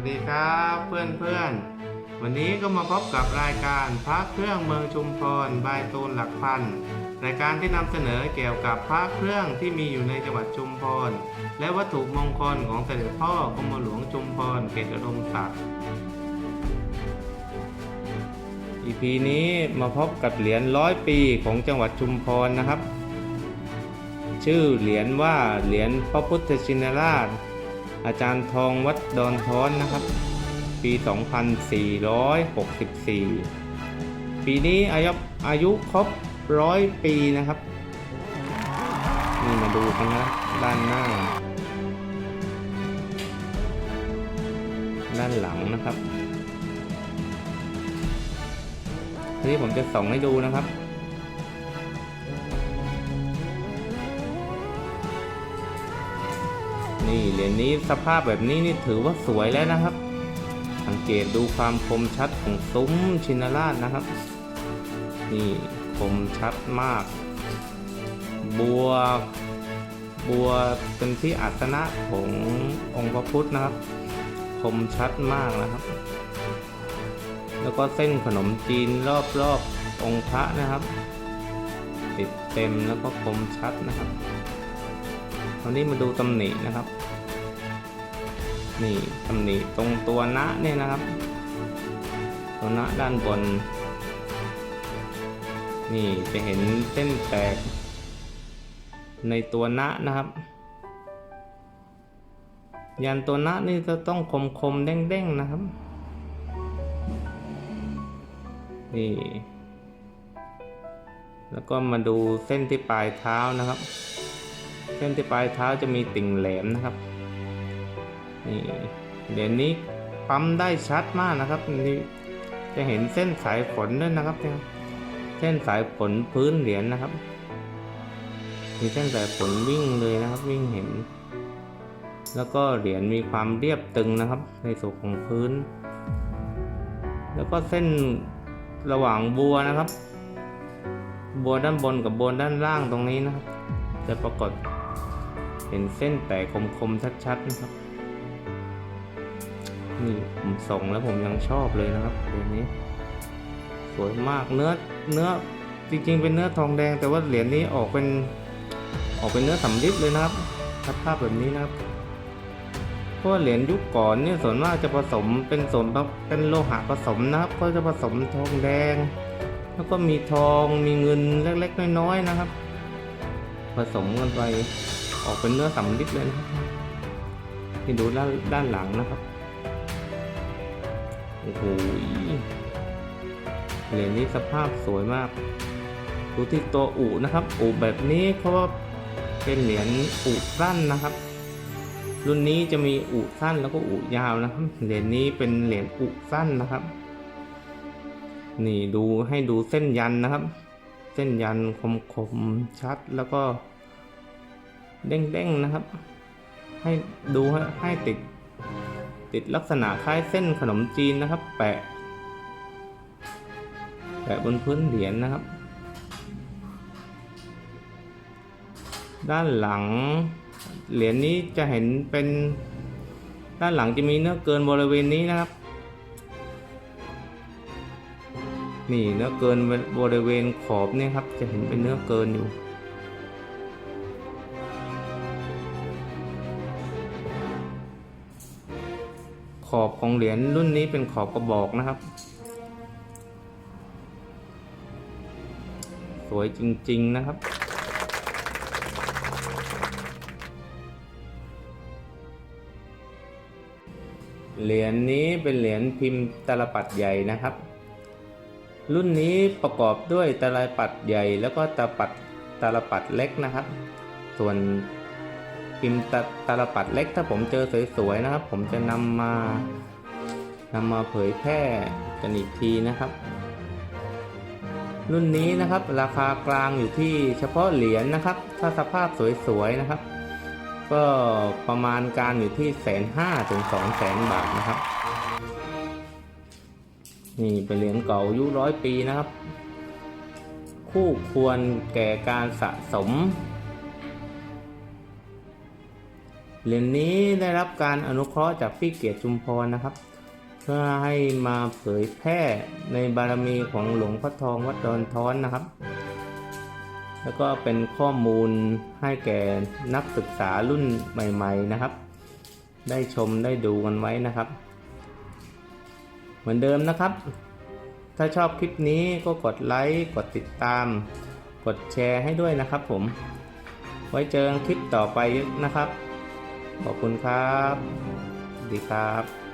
วัสดีครับเพื่อนเพื่อนวันนี้ก็มาพบกับรายการพระเครื่องเมืองชุมพรบายตูนหลักพันรายการที่นำเสนอเกี่ยวกับพระเครื่องที่มีอยู่ในจังหวัดชุมพร และวัตถุมงคลของเสด็จพ่อกรมหลวงชุมพรเกตอดมศักดิ์ EP นี้มาพบกับเหรียญร้อยปีของจังหวัดชุมพรนะครับ ชื่อเหรียญว่าเหรียญพระพุทธชินราช อาจารย์ทองวัดดอนท้อนนะครับ ปี 2464 ปีนี้อายุอายุครบร้อยปีนะครับนี่มาดูกันนะด้านหน้า ด้านหลังนะครับทีนี้ผมจะส่องให้ดูนะครับ นี่เหรียญนี้สภาพแบบนี้นี่ถือว่าสวยแล้วนะครับ สังเกตดูความคมชัดของซุ้มชินราชนะครับ นี่คมชัดมาก บัว บัวเป็นที่อัตนะขององค์พระพุทธนะครับ คมชัดมากนะครับ แล้วก็เส้นขนมจีนรอบรอบองค์พระนะครับ ติดเต็มแล้วก็คมชัดนะครับตอนนี้มาดูตำหนินะครับ นี่ตำหนิตรงตัวนะเนี่ยนะครับ ตัวนะด้านบน นี่จะเห็นเส้นแตก ในตัวนะนะครับ ยันตัวนะนี่จะต้องคมคมเด้งเด้งๆนะครับ นี่ แล้วก็มาดูเส้นที่ปลายเท้านะครับ เส้นที่ปลายเท้าจะมีติ่งแหลมนะครับ นี่เหรียญนี้ปั๊มได้ชัดมากนะครับนี่จะเห็นเส้นสายฝนด้วยนะครับเนี่ยเส้นสายฝนพื้นเหรียญนะครับ มีเส้นสายฝนวิ่งเลยนะครับ วิ่งเห็น แล้วก็เหรียญมีความเรียบตึงนะครับ ในส่วนของพื้น แล้วก็เส้นระหว่างบัวนะครับ บัวด้านบนกับบัวด้านล่างตรงนี้นะครับ จะปรากฏเห็นเส้นแตกคมๆชัดๆนะครับ นี่ผมส่งแล้วผมยังชอบเลยนะครับเหรียญนี้ สวยมากเนื้อเนื้อจริงๆ เป็นเนื้อทองแดง แต่ว่าเหรียญนี้ออกเป็นออกเป็นเนื้อสำริดเลยนะครับสภาพแบบนี้นะครับเพราะว่าเหรียญยุคก่อนเนี่ยส่วนมากจะผสมเป็นส่วนเป็นโลหะผสมนะครับ ก็จะผสมทองแดง แล้วก็มีทองมีเงินเล็กๆ น้อยๆนะครับ ผสมกันไปออกเป็นเนื้อสำริดเลยนะครับนี่ดูด้านด้านหลังนะครับ อ้โหเหรียญนี้สภาพสวยมาก ดูที่ตัวอูนะครับ อูแบบนี้เขาะว่าเป็นเหรียญอูสั้นนะครับ รุ่นนี้จะมีอุสั้นแล้วก็อุยาวนะครับ เหรียญนี้เป็นเหรียญอุสั้นนะครับ นี่ดูให้ดูเส้นยันนะครับ เส้นยันคมคมชัดแล้วก็เด้งๆนะครับ ให้ดูให้ติด ติดลักษณะคล้ายเส้นขนมจีนนะครับ แปะ แปะบนพื้นเหรียญนะครับ ด้านหลังเหรียญนี้จะเห็นเป็นด้านหลังจะมีเนื้อเกินบริเวณนี้นะครับ นี่เนื้อเกินบริเวณขอบเนี่ยครับ จะเห็นเป็นเนื้อเกินอยู่ ขอบของเหรียญรุ่นนี้เป็นขอบกระบอกนะครับ สวยจริง ๆ นะครับ เหรียญนี้เป็นเหรียญพิมพ์ตลปัดใหญ่นะครับ รุ่นนี้ประกอบด้วยตลปัดใหญ่แล้วก็ตาปัดตลปัดเล็กนะครับ ส่วน พิมพ์ตาลปัดเล็กถ้าผมเจอสวยๆนะครับ ผมจะนำมานำมาเผยแพร่กันอีกทีนะครับ รุ่นนี้นะครับราคากลางอยู่ที่เฉพาะเหรียญนะครับ ถ้าสภาพสวยๆนะครับ ก็ประมาณการอยู่ที่แสนห้าถึงสองแสนบาทนะครับนี่เป็นเหรียญเก่าอายุร้อยปีนะครับ คู่ควรแก่การสะสม เหรียญนี้ได้รับการอนุเคราะห์จากพี่เกียรติชุมพรนะครับ เพื่อให้มาเผยแพร่ในบารมีของหลวงพ่อทองวัดดอนท้อนนะครับ แล้วก็เป็นข้อมูลให้แก่นักศึกษารุ่นใหม่ ๆนะครับ ได้ชมได้ดูกันไว้นะครับ เหมือนเดิมนะครับ ถ้าชอบคลิปนี้ก็กดไลค์กดติดตาม กดแชร์ให้ด้วยนะครับผม ไว้เจอคลิปต่อไปนะครับ ขอบคุณครับ ดีครับ